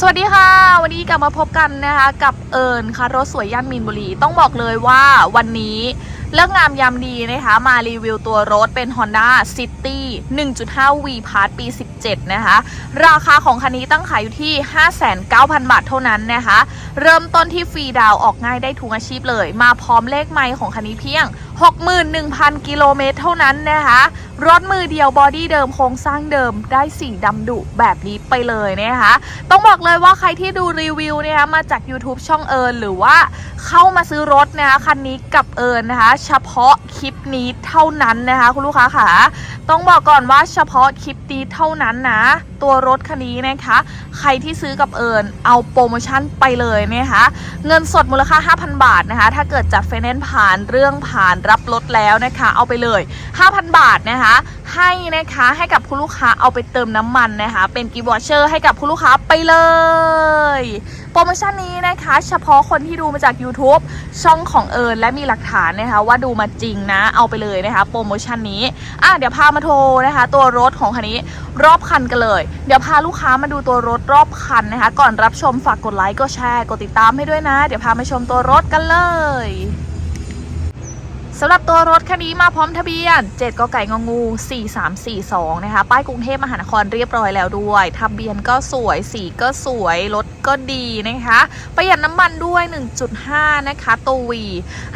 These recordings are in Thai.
สวัสดีค่ะ วันนี้กลับมาพบกันนะคะกับเอิญค่ะรถสวยย่านมีนบุรี ต้องบอกเลยว่าวันนี้เรื่องงามยามดีนะคะ มารีวิวตัวรถเป็น Honda City 1.5 V Part ปี 17 นะคะ ราคาของคันนี้ตั้งขายอยู่ที่ 59,000 บาทเท่านั้นนะคะ เริ่มต้นที่ฟรีดาวออกง่ายได้ทุกอาชีพเลย มาพร้อมเลขไมล์ของคันนี้เพียง 61,000 กิโลเมตรเท่านั้นนะคะ รถมือเดียวบอดี้เดิมโครงสร้างเดิมได้สีดำดุแบบนี้ไปเลยนะคะ ต้องบอกเลยว่าใครที่ดูรีวิวนะคะมาจาก YouTube ช่องเอิญหรือว่าเข้ามาซื้อรถนะคะคันนี้กับเอิญนะคะ เฉพาะคลิปนี้เท่านั้นนะคะ คุณลูกค้าค่ะต้องบอกก่อนว่าเฉพาะคลิปนี้เท่านั้นนะ ตัวรถคันนี้นะคะ ใครที่ซื้อกับเอิญเอาโปรโมชั่นไปเลยนะคะ เงินสดมูลค่า 5,000 บาทนะคะ ถ้าเกิดจัดไฟแนนซ์ผ่านเรื่องผ่านรับรถแล้วนะคะ เอาไปเลย 5,000 บาทนะคะ ให้นะคะให้กับคุณลูกค้าเอาไปเติมน้ำมันนะคะ เป็นกิฟต์วอเชอร์ให้กับคุณลูกค้าไปเลย โปรโมชั่นนี้นะคะ เฉพาะคนที่ดูมาจาก YouTube ช่องของเอิญและมีหลักฐานนะคะ ว่าดูมาจริงนะเอาไปเลยนะคะ โปรโมชั่นนี้อะเดี๋ยวพามาโทรนะคะ ตัวรถของคันนี้รอบคันกันเลย เดี๋ยวพาลูกค้ามาดูตัวรถรอบคันนะคะ ก่อนรับชมฝากกดไลค์กดแชร์กดติดตามให้ด้วยนะ เดี๋ยวพามาชมตัวรถกันเลย สำหรับตัวรถคันนี้มาพร้อมทะเบียน 7กไก่งงู 4342 นะคะ ป้ายกรุงเทพมหานครเรียบร้อยแล้วด้วย ทะเบียนก็สวย สีก็สวย รถก็ดีนะคะ ประหยัดน้ำมันด้วย 1.5 นะคะตัววี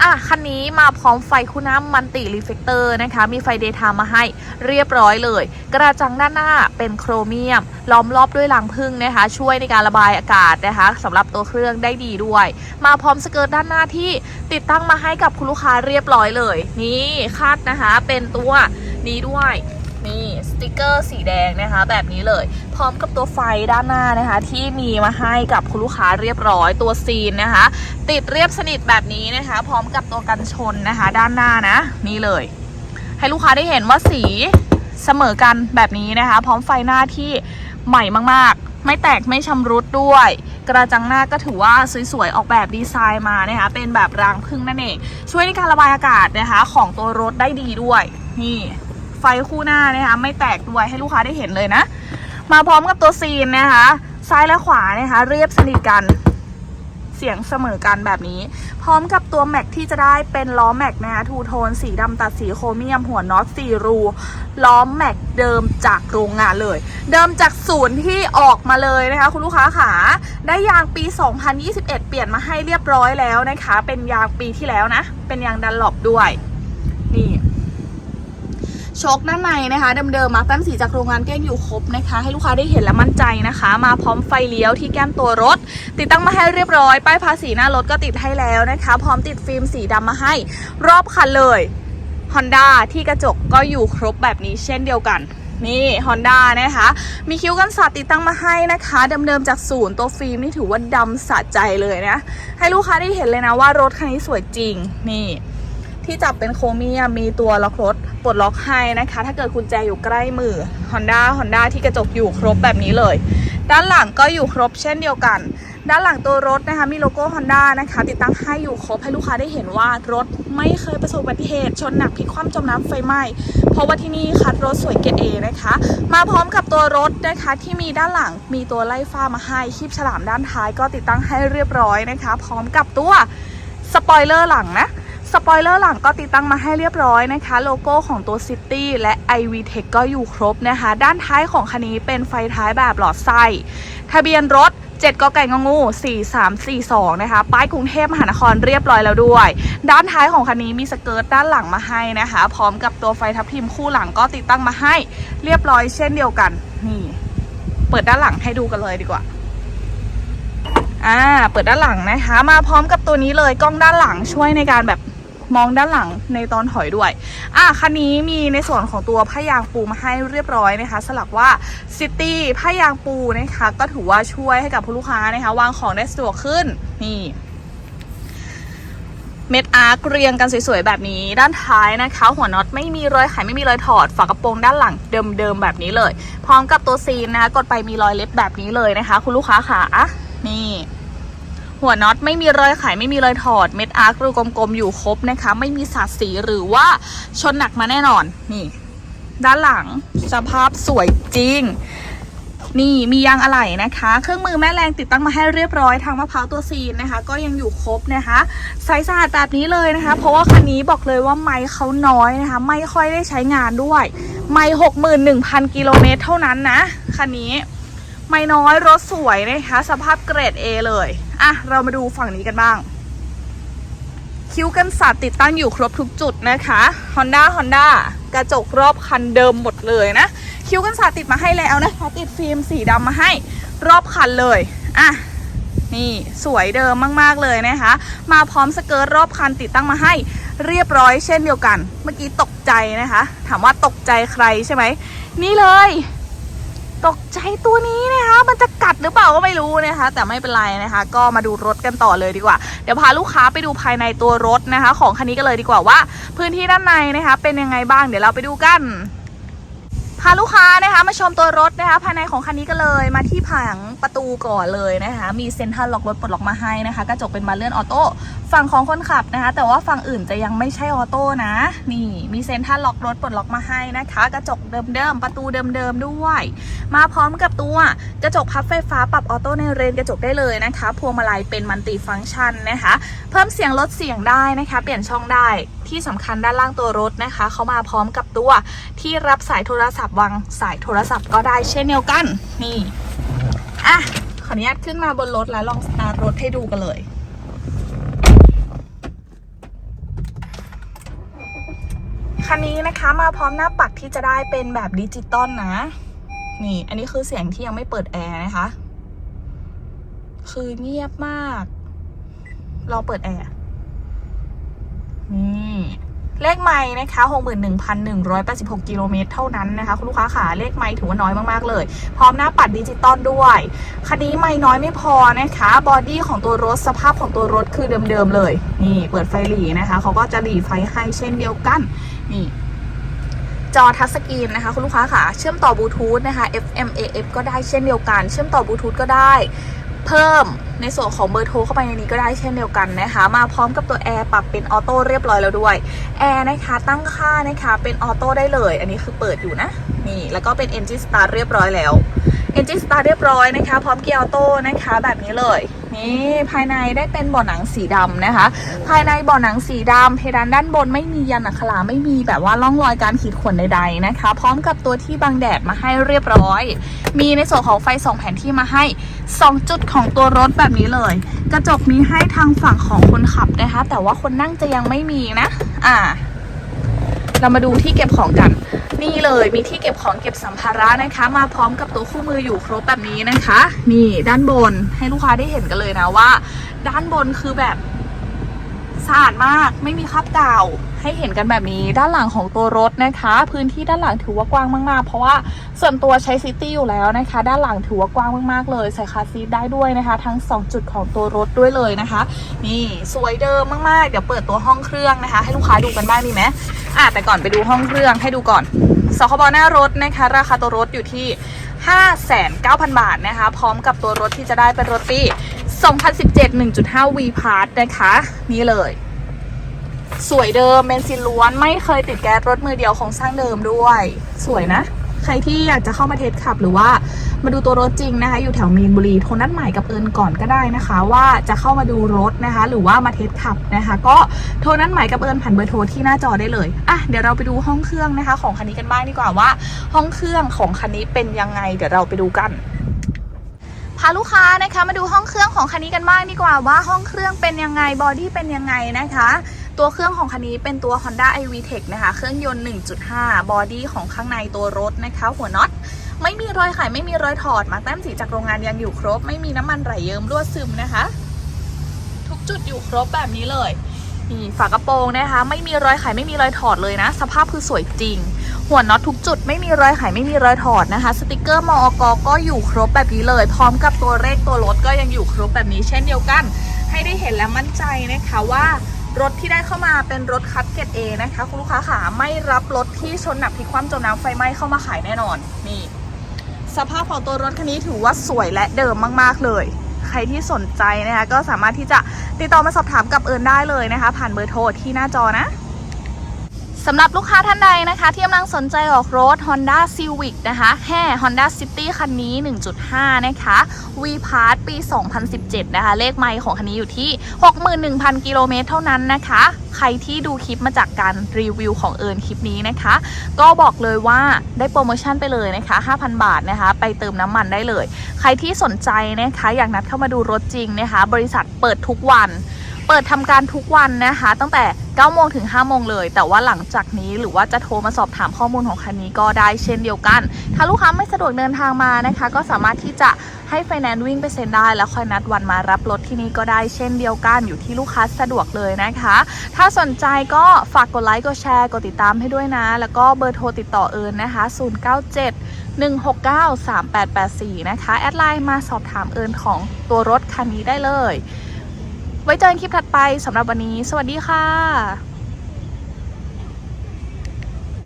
อะ คันนี้มาพร้อมไฟคู่น้ำมันติรีเฟกเตอร์นะคะ มีไฟเดย์ไทม์มาให้เรียบร้อยเลย กระจังด้านหน้าเป็นโครเมียม ล้อมรอบด้วยรังพึ่งนะคะ ช่วยในการระบายอากาศนะคะสำหรับตัวเครื่องได้ดีด้วย มาพร้อมสเกิร์ตด้านหน้าที่ติดตั้งมาให้กับคุณลูกค้าเรียบร้อยเลย นี่คาดนะคะ เป็นตัวนี้ด้วยนี่สติกเกอร์สีแดงนะคะ แบบนี้เลย พร้อมกับตัวไฟด้านหน้านะคะ ที่มีมาให้กับคุณลูกค้าเรียบร้อยตัวซีนนะคะ ติดเรียบสนิทแบบนี้นะคะ พร้อมกับตัวกันชนนะคะ ด้านหน้านะ นี่เลย ให้ลูกค้าได้เห็นว่าสีเสมอกันแบบนี้นะคะ พร้อมไฟหน้าที่ใหม่มากๆ ไม่แตกไม่ชำรุดด้วย กระจังหน้าก็ถือว่าสวยๆ ออกแบบดีไซน์มานะคะเป็นแบบรางพึ่งนั่นเอง ช่วยในการระบายอากาศนะคะของตัวรถได้ดีด้วย นี่ไฟคู่หน้านะคะไม่แตกด้วยให้ลูกค้าได้เห็นเลยนะ มาพร้อมกับตัวซีนนะคะซ้ายและขวานะคะเรียบสนิทกัน เสียงเสมอกันแบบนี้ พร้อมกับตัวแม็กที่จะได้เป็นล้อแม็กนะคะทูโทนสีดำตัดสีโครเมียมหัวน็อตสี่รู ล้อแม็กเดิมจากโรงงานเลย เดิมจากศูนย์ที่ออกมาเลยนะคะคุณลูกค้าขาได้ยางปี 2021 เปลี่ยนมาให้เรียบร้อยแล้วนะคะ เป็นยางปีที่แล้วนะ เป็นยางดันหลบด้วย โชคด้านในนะคะเดิมๆมาแฟ้มสีจากโรงงานก็ยังอยู่ครบนะคะ ให้ลูกค้าได้เห็นและมั่นใจนะคะ มาพร้อมไฟเลี้ยวที่แก้มตัวรถ ติดตั้งมาให้เรียบร้อย ป้ายภาษีหน้ารถก็ติดให้แล้วนะคะ พร้อมติดฟิล์มสีดำมาให้รอบคันเลย Honda ที่กระจกก็อยู่ครบแบบนี้เช่นเดียวกันนี่ Honda นะคะ มีคิ้วกันสาดติดตั้งมาให้นะคะเดิมๆจากศูนย์ตัวฟิล์มนี่ถือว่าดำสะใจเลยนะ ให้ลูกค้าได้เห็นเลยนะว่ารถคันนี้สวยจริง นี่ ที่จับเป็นโครเมียมมีตัวล็อกรถปลดล็อกให้นะคะ ถ้าเกิดกุญแจอยู่ใกล้มือ Honda Honda ที่กระจกอยู่ครบแบบนี้เลย ด้านหลังก็อยู่ครบเช่นเดียวกัน ด้านหลังตัวรถนะคะ มีโลโก้ Honda นะคะ ติดตั้งให้อยู่ครบให้ลูกค้าได้เห็นว่ารถไม่เคยประสบอุบัติเหตุ ชนหนักพลิกคว่ำจมน้ำไฟไหม้เพราะว่าที่นี่คัดรถสวยเกรดเอนะคะ มาพร้อมกับตัวรถนะคะที่มีด้านหลังมีตัวไล่ฟ้ามาให้คลิปฉลามด้านท้ายก็ติดตั้งให้เรียบร้อยนะคะ พร้อมกับตัวสปอยเลอร์หลังนะ สปอยเลอร์หลังก็ติดตั้งมาให้เรียบร้อยนะคะ โลโก้ของตัว City และ iV Tech ก็อยู่ครบนะคะ ด้านท้ายของคันนี้เป็นไฟท้ายแบบหลอดไส้ ทะเบียนรถ7กไก่งงู 4342 นะคะ ป้ายกรุงเทพมหานครเรียบร้อยแล้วด้วย ด้านท้ายของคันนี้มีสเกิร์ตด้านหลังมาให้นะคะ พร้อมกับตัวไฟทับทิมคู่หลังก็ติดตั้งมาให้เรียบร้อยเช่นเดียวกัน นี่ เปิดด้านหลังให้ดูกันเลยดีกว่า อ่า เปิดด้านหลังนะคะ มาพร้อมกับตัวนี้เลยกล้องด้านหลังช่วยในการแบบ มองด้านหลังในตอนถอยด้วย อะคันนี้มีในส่วนของตัวผ้ายางปูมาให้เรียบร้อยนะคะ สลักว่าซิตี้ผ้ายางปูนะคะ ก็ถือว่าช่วยให้กับผู้ลูกค้านะคะ วางของได้สะดวกขึ้นนี่เม็ดอาร์คเรียงกันสวยๆแบบนี้ ด้านท้ายนะคะ หัวน็อตไม่มีรอยไขไม่มีรอยถอด ฝากระโปรงด้านหลังเดิมๆแบบนี้เลย พร้อมกับตัวซีนนะคะกดไปมีรอยเล็บแบบนี้เลยนะคะ คุณลูกค้าค่ะนี่ หัวน็อตไม่มีรอยไขไม่มีรอยถอดเม็ดอาร์ครูกลมๆอยู่ครบนะคะ ไม่มีสาดสีหรือว่าชนหนักมาแน่นอนนี่ ด้านหลังสภาพสวยจริง นี่มียางอะไหล่นะคะ เครื่องมือแม่แรงติดตั้งมาให้เรียบร้อยทางมะพร้าวตัวซีนนะคะ ก็ยังอยู่ครบนะคะใสสะอาดแบบนี้เลยนะคะ เพราะว่าคันนี้บอกเลยว่าไม้เขาน้อยนะคะ ไม่ค่อยได้ใช้งานด้วย ไม่หกหมื่นหนึ่งพันกิโลเมตรเท่านั้นนะคันนี้ ไม่น้อยรถสวยนะคะ สภาพเกรด A เลย อะ เรามาดูฝั่งนี้กันบ้าง คิ้วกันสัตว์ติดตั้งอยู่ครบทุกจุดนะคะ Honda Honda กระจกรอบคันเดิมหมดเลยนะ คิ้วกันสัตว์ติดมาให้แล้วนะคะ ติดฟิล์มสีดำมาให้รอบคันเลย อะนี่สวยเดิมมาก ๆ เลยนะคะ มาพร้อมสเกิร์ตรอบคันติดตั้งมาให้เรียบร้อยเช่นเดียวกัน เมื่อกี้ตกใจนะคะ ถามว่าตกใจใครใช่ไหม นี่เลย ตกใจตัวนี้นะคะ มันจะกัดหรือเปล่าก็ไม่รู้นะคะ แต่ไม่เป็นไรนะคะ ก็มาดูรถกันต่อเลยดีกว่า เดี๋ยวพาลูกค้าไปดูภายในตัวรถนะคะ ของคันนี้กันเลยดีกว่าว่า พื้นที่ด้านในนะคะ เป็นยังไงบ้างเดี๋ยวเราไปดูกัน พาลูกค้านะคะมาชมตัวรถนะคะ ภายในของคันนี้กันเลยมาที่ผังประตูก่อนเลยนะคะ มีเซ็นทรัลล็อกรถปลดล็อกมาให้นะคะ กระจกเป็นมาเลื่อนออโต้ฝั่งของคนขับนะคะ แต่ว่าฝั่งอื่นจะยังไม่ใช่ออโต้นะ นี่มีเซ็นทรัลล็อกรถปลดล็อกมาให้นะคะ กระจกเดิมๆประตูเดิมๆด้วย มาพร้อมกับตัวกระจกพับไฟฟ้าปรับออโต้ในเรนกระจกได้เลยนะคะพวงมาลัยเป็นมัลติฟังก์ชันนะคะ เพิ่มเสียงลดเสียงได้นะคะ เปลี่ยนช่องได้ที่สำคัญด้านล่างตัวรถนะคะเขามาพร้อมกับตัวที่รับสายโทรศัพท์วางสายโทรศัพท์ก็ได้เช่นเดียวกัน นี่ อะ ขออนุญาตขึ้นมาบนรถแล้วลองสตาร์ทรถให้ดูกันเลยคันนี้นะคะมาพร้อมหน้าปัดที่จะได้เป็นแบบดิจิตอลนะ นี่ อันนี้คือเสียงที่ยังไม่เปิดแอร์นะคะ คือเงียบมาก รอเปิดแอร์นี่ เลขไม่นะคะ61,186 กิโลเมตรเท่านั้นนะคะ คุณลูกค้าขาเลขไม่ถือว่าน้อยมาก ๆ เลย พร้อมหน้าปัดดิจิตอลด้วย คันนี้ไม่น้อยไม่พอนะคะ บอดี้ของตัวรถสภาพของตัวรถคือเดิม ๆ เลย นี่เปิดไฟหลีนะคะเขาก็จะหลีไฟให้เช่นเดียวกัน นี่จอทัชสกรีนนะคะคุณลูกค้าค่ะ เชื่อมต่อบลูทูธนะคะ FM AF ก็ได้เช่นเดียวกัน เชื่อมต่อบลูทูธก็ได้ เพิ่มในส่วนของเบอร์โทรเข้าไปในนี้ก็ได้เช่นเดียวกันนะคะ มาพร้อมกับตัวแอร์ปรับเป็นออโต้เรียบร้อยแล้วด้วยแอร์นะคะตั้งค่านะคะเป็นออโต้ได้เลย อันนี้คือเปิดอยู่นะนี่แล้วก็เป็น Engine Start เรียบร้อยแล้ว Engine Start เรียบร้อยนะคะ พร้อมเกียร์ออโต้นะคะแบบนี้เลย นี่ภายในได้เป็นเบาะหนังสีดำนะคะ ภายในเบาะหนังสีดำเพดานด้านบนไม่มียันอัคราไม่มีแบบว่าร่องรอยการขีดข่วนใดๆนะคะ พร้อมกับตัวที่บังแดดมาให้เรียบร้อย มีในส่วนของไฟสองแผ่นที่มาให้ 2 จุดของตัวรถแบบนี้เลย กระจกมีให้ทางฝั่งของคนขับนะคะ แต่ว่าคนนั่งจะยังไม่มีนะ อ่า เรามาดูที่เก็บของกัน นี่เลยมีที่เก็บของเก็บสัมภาระนะคะ มาพร้อมกับตัวคู่มืออยู่ครบแบบนี้นะคะ นี่ด้านบนให้ลูกค้าได้เห็นกันเลยนะว่า ด้านบนคือแบบสะอาดมากไม่มีคราบกา ให้เห็นกันแบบนี้ด้านหลังของตัวรถนะคะ พื้นที่ด้านหลังถือว่ากว้างมากๆ เพราะว่าส่วนตัวใช้ซิตี้อยู่แล้วนะคะ ด้านหลังถือว่ากว้างมากๆเลย ใส่คาซีทได้ด้วยนะคะ ทั้ง 2 จุดของตัวรถด้วยเลยนะคะ นี่สวยเดิมมากๆ เดี๋ยวเปิดตัวห้องเครื่องนะคะ ให้ลูกค้าดูกันบ้างดีไหมอะแต่ก่อนไปดูห้องเครื่องให้ดูก่อนสคบหน้ารถนะคะ ราคาตัวรถอยู่ที่ 59,000บาทนะคะ พร้อมกับตัวรถที่จะได้เป็นรถปี 2017 1.5 V Part นะคะ นี่เลย สวยเดิมเบนซินล้วนไม่เคยติดแก๊สรถมือเดียวของสร้างเดิมด้วย สวยนะ ใครที่อยากจะเข้ามาเทสขับหรือว่ามาดูตัวรถจริงนะคะ อยู่แถวมีนบุรีโทรนัดหมายกับเอิญก่อนก็ได้นะคะ ว่าจะเข้ามาดูรถนะคะ หรือว่ามาเทสขับนะคะ ก็โทรนัดหมายกับเอิญผ่านเบอร์โทรที่หน้าจอได้เลยอะเดี๋ยวเราไปดูห้องเครื่องนะคะ ของคันนี้กันบ้างดีกว่าว่า ห้องเครื่องของคันนี้เป็นยังไง เดี๋ยวเราไปดูกันพาลูกค้านะคะมาดูห้องเครื่องของคันนี้กันบ้างดีกว่าว่าห้องเครื่องเป็นยังไงบอดี้เป็นยังไงนะคะ ตัวเครื่องของคันนี้เป็นตัว Honda iV Tech นะคะ เครื่องยนต์ 1.5 บอดี้ของข้างในตัวรถนะคะ หัวน็อตไม่มีรอยไขไม่มีรอยถอด มาแต้มสีจากโรงงานยังอยู่ครบ ไม่มีน้ำมันไหลเยิ้มรั่วซึมนะคะ ทุกจุดอยู่ครบแบบนี้เลยนี่ฝากระโปรงนะคะ ไม่มีรอยไขไม่มีรอยถอดเลยนะ สภาพคือสวยจริง หัวน็อตทุกจุดไม่มีรอยไขไม่มีรอยถอดนะคะ สติกเกอร์มอกก็อยู่ครบแบบนี้เลย พร้อมกับตัวเลขตัวรถก็ยังอยู่ครบแบบนี้ เช่นเดียวกัน ให้ได้เห็นและมั่นใจนะคะว่า รถที่ได้เข้ามาเป็นรถคัดเกรดเอนะคะ คุณลูกค้าขาไม่รับรถที่ชนหนักพลิกคว่ำจมน้ำไฟไหม้เข้ามาขายแน่นอน นี่ สภาพของตัวรถคันนี้ถือว่าสวยและเดิมมาก ๆ เลย ใครที่สนใจนะคะก็สามารถที่จะติดต่อมาสอบถามกับเอิญได้เลยนะคะ ผ่านเบอร์โทรที่หน้าจอนะ สำหรับลูกค้าท่านใดนะคะ ที่กำลังสนใจออกรถ Honda Civic นะคะแห่ Honda City คันนี้ 1.5 นะคะ V Part ปี 2017 นะคะ เลขไมล์ของคันนี้อยู่ที่ 61,000 กิโลเมตรเท่านั้นนะคะ ใครที่ดูคลิปมาจากการรีวิวของเอิญคลิปนี้นะคะ ก็บอกเลยว่าได้โปรโมชั่นไปเลยนะคะ 5,000 บาทนะคะ ไปเติมน้ำมันได้เลย ใครที่สนใจนะคะ อยากนัดเข้ามาดูรถจริงนะคะ บริษัทเปิดทุกวัน เปิดทำการทุกวันนะคะ ตั้งแต่9โมงถึง5โมงเลย แต่ว่าหลังจากนี้หรือว่าจะโทรมาสอบถามข้อมูลของคันนี้ก็ได้เช่นเดียวกัน ถ้าลูกค้าไม่สะดวกเดินทางมานะคะ ก็สามารถที่จะให้ไฟแนนซ์วิ่งไปเซ็นได้แล้วค่อยนัดวันมารับรถที่นี่ก็ได้เช่นเดียวกันอยู่ที่ลูกค้าสะดวกเลยนะคะ ถ้าสนใจก็ฝากกดไลค์กดแชร์กดติดตามให้ด้วยนะ แล้วก็เบอร์โทรติดต่อเอิญนะคะ 097 169 3884 นะคะ แอดไลน์มาสอบถามเอิญของตัวรถคันนี้ได้เลย ไว้เจอกันคลิปถัดไปสำหรับวันนี้ สวัสดีค่ะ